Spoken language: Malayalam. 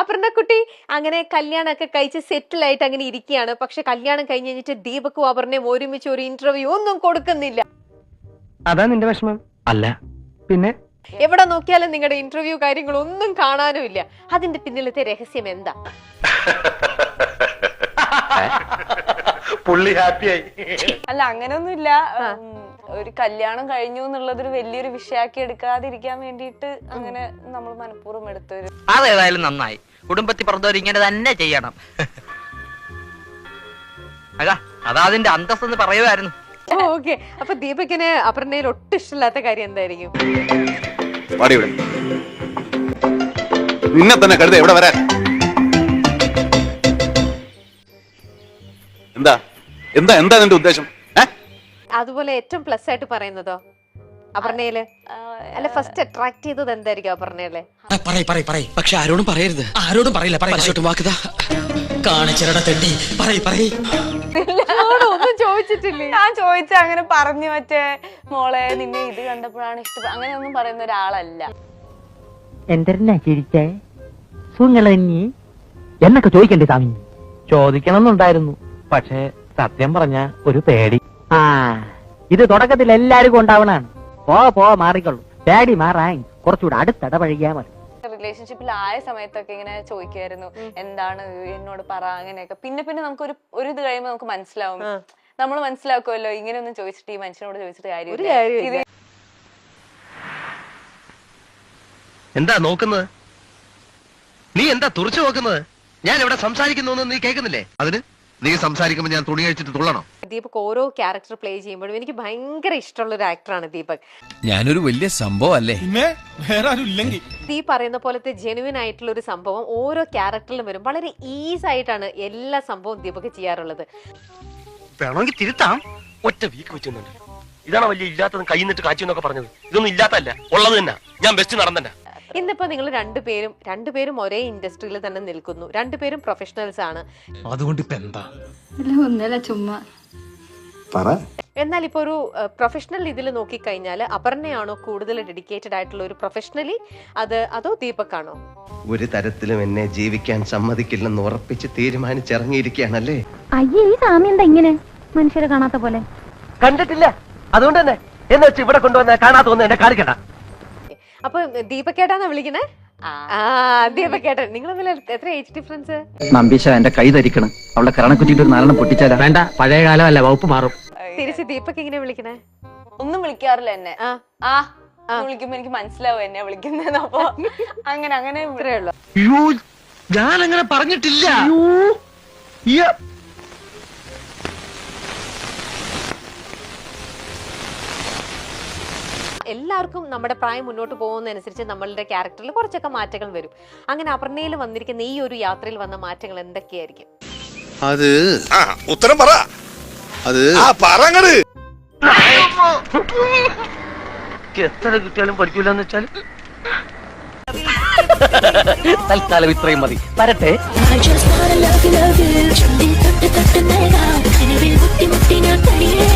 അപർണക്കുട്ടി അങ്ങനെ കല്യാണമൊക്കെ കഴിച്ച് സെറ്റിൽ ആയിട്ട് അങ്ങനെ ഇരിക്കുകയാണ്. പക്ഷെ കല്യാണം കഴിഞ്ഞ് കഴിഞ്ഞിട്ട് ദീപക്കും അപർണയും ഒരുമിച്ച് ഒരു ഇന്റർവ്യൂ ഒന്നും കൊടുക്കുന്നില്ല. അതാ നിന്റെ വിഷമം? അല്ല. പിന്നെ? എവിടെ നോക്കിയാലും നിങ്ങളുടെ ഇന്റർവ്യൂ കാര്യങ്ങളൊന്നും കാണാനും ഇല്ല അതിന്റെ പിന്നിലത്തെ രഹസ്യം എന്താ? പുള്ളി ഹാപ്പിയായി അല്ല അങ്ങനെയൊന്നുമില്ല ഉം, ഒരു കല്യാണം കഴിഞ്ഞു എന്നുള്ളതൊരു വലിയൊരു വിഷയാക്കി എടുക്കാതിരിക്കാൻ വേണ്ടിയിട്ട് അങ്ങനെ നമ്മൾ മനഃപൂർവം എടുത്തൊരു അതേതായാലും നന്നായി. കുടുംബത്തിൽ പറഞ്ഞവർ ഇങ്ങനെ തന്നെ ചെയ്യണം. അതാ അതാ അതിന്റെ അന്തസ്സെന്ന് പറയുമായിരുന്നു ഓക്കെ. അപ്പൊ ദീപക്കിന് അപർണയിൽ ഒട്ടും ഇഷ്ടമില്ലാത്ത കാര്യം എന്തായിരിക്കും? നിന്നെ തന്നെ കരുത എവിടെ വരാൻ. എന്താ? എന്താ എന്താ നിന്റെ ഉദ്ദേശം? അതുപോലെ ഏറ്റവും പ്ലസ് ആയിട്ട് പറയുന്നതോ? അപർണയിൽ അല്ല ഫസ്റ്റ് അട്രാക്ട് ചെയ്തത് എന്തായിരിക്കും അപർണയിൽ പറയ് പറയ് പറയ്. പക്ഷെ ആരോടും പറയരുത്. ആരോടും പറയില്ല? ഒന്നും ചോദിച്ചിട്ടില്ലേ? ഞാൻ ചോദിച്ച അങ്ങനെ പറഞ്ഞു മറ്റേ മോളെ നിന്നെ ഇത് കണ്ടപ്പോഴാണ് ഇഷ്ടം. അങ്ങനെ ഒന്നും പറയുന്ന ഒരാളല്ല. എന്തെന്നാ ചിരിച്ചേ? സുങ്ങളഞ്ഞി എന്നൊക്കെ ചോദിക്കണ്ടേ സ്വാമി? ചോദിക്കണം എന്നുണ്ടായിരുന്നു പക്ഷേ സത്യം പറഞ്ഞ ഒരു പേടി. ആ ഇത് തുടക്കത്തിൽ എല്ലാവർക്കും ഉണ്ടാവണാണ് പോ പോ മാറിക്കൊള്ളു പേടി മാറാൻ കുറച്ചുകൂടെ അടുത്തിടപഴകിയാ മതി. റിലേഷൻഷിപ്പിൽ ആയ സമയത്തൊക്കെ ഇങ്ങനെ ചോദിക്കായിരുന്നു എന്താണ് എന്നോട് പറ അങ്ങനെയൊക്കെ. പിന്നെ പിന്നെ നമുക്ക് ഒരു ഒരു ഇത് കഴിയുമ്പോൾ നമുക്ക് മനസ്സിലാവും. നമ്മൾ മനസ്സിലാക്കുമല്ലോ ഇങ്ങനെയൊന്നും ചോദിച്ചിട്ട് ഈ മനുഷ്യനോട് ചോദിച്ചിട്ട് കാര്യമില്ല. കാര്യമില്ല. എന്താ നോക്കുന്നത്? നീ എന്താ തുറച്ചു നോക്കുന്നത്? ഞാൻ ഇവിടെ സംസാരിക്കുന്നു നീ കേൾക്കുന്നില്ലേ? അതിന്? നീ സംസാരിക്കുമ്പോ ഞാൻ തുണി കഴിച്ചിട്ട് തുള്ളണോ? ദീപക് ഓരോ ക്യാരക്ടർ പ്ലേ ചെയ്യുമ്പോഴും എനിക്ക് ഭയങ്കര ഇഷ്ടമുള്ള ഒരു ആക്ടറാണ് ദീപക്. ഞാനൊരു വലിയ സംഭവം അല്ലേ പിന്നെ വേറെ ആരും ഇല്ലെങ്കിൽ ഈ പറയുന്ന പോലത്തെ ജെനുവിൻ ആയിട്ടുള്ള ഒരു സംഭവം ഓരോ ക്യാരക്ടറിലും വരും. വളരെ ഈസി ആയിട്ടാണ് എല്ലാ സംഭവവും ദീപക് ചെയ്യാറുള്ളത്. വേണമെങ്കിൽ തിരുത്താം. ഒറ്റ വീക്ക് വെച്ചിട്ടുണ്ട്. ഇതാണ് വലിയ ഇല്ലാത്തത് കൈ നിന്നിട്ട് കാച്ചു എന്നൊക്കെ പറഞ്ഞത്? ഇതൊന്നും ഇല്ലാത്തല്ല ഉള്ളത് തന്നെ. ഞാൻ ബെസ്റ്റ് നടന്നെ ഇന്നിപ്പോ നിങ്ങൾ രണ്ടുപേരും രണ്ടുപേരും ഒരേ ഇൻഡസ്ട്രിയിൽ തന്നെ നിൽക്കുന്നു. രണ്ടുപേരും പ്രൊഫഷണൽസ് ആണ്. അതുകൊണ്ട് ഇപ്പൊ എന്താ? ഒന്നല്ല ചുമ്മാ. പറ. എന്നാൽ ഇപ്പോൾ ഒരു പ്രൊഫഷണൽ ഇതിൽ നോക്കിക്കഴിഞ്ഞാൽ അപർണയാണോ കൂടുതൽ ഡെഡിക്കേറ്റഡ് ആയിട്ടുള്ള ഒരു പ്രൊഫഷണലി അത് അതോ ദീപക്കാണോ? ആണോ ഒരു തരത്തിലും എന്നെ ജീവിക്കാൻ സമ്മതിക്കില്ലെന്ന് ഉറപ്പിച്ച് തീരുമാനിച്ചിറങ്ങിയിരിക്കുകയാണല്ലേ? അയ്യേ ഈ സാമി എന്താ ഇങ്ങനെ? മനുഷ്യരെ കാണാത്ത പോലെ. കണ്ടിട്ടില്ല. അതുകൊണ്ട് തന്നെ എന്ന് വെച്ച് ഇവിടെ കൊണ്ടുവന്ന എന്നെ കാണിക്കണ്ട. അപ്പൊ ദീപക്കേട്ടാന്നാ വിളിക്കണേ? ആ. ആ നിങ്ങൾ തമ്മിൽ എത്ര ഏജ് ഡിഫറൻസ് നമ്പീശ എന്റെ കൈ ധരിക്കണം. അവളെ കരണക്കുറ്റിട്ട് ഒരു നാലെണ്ണം പൊട്ടിച്ചാലാ. വേണ്ട പഴയ കാലമല്ല വകുപ്പ് മാറും. തിരിച്ച് ദീപക് എങ്ങനെ വിളിക്കണേ? ഒന്നും വിളിക്കാറില്ല എന്നെ. ആ. വിളിക്കുമ്പോ എനിക്ക് മനസ്സിലാവും എന്നെ വിളിക്കുന്നത് അപ്പൊ അങ്ങനെ അങ്ങനെ ഇത്രേ ഉള്ളൂ. അയ്യോ ഞാൻ അങ്ങനെ പറഞ്ഞിട്ടില്ല എല്ലാവർക്കും നമ്മുടെ പ്രായം മുന്നോട്ട് പോകുന്നതനുസരിച്ച് നമ്മളുടെ ക്യാരക്ടറിൽ കുറച്ചൊക്കെ മാറ്റങ്ങൾ വരും. അങ്ങനെ അപർണയിൽ വന്നിരിക്കുന്ന ഈ ഒരു യാത്രയിൽ വന്ന മാറ്റങ്ങൾ എന്തൊക്കെയായിരിക്കും? അത് ആ ഉത്തരം പറ. അത് ആ പറങ്ങട് എത്ര കിട്ടിയാലും പഠിക്കൂലെന്ന് വെച്ചാൽ തൽക്കാലം ഇത്രയും മതി. വരട്ടെ. മുട്ടി മുട്ടി ഞാൻ തനിയെ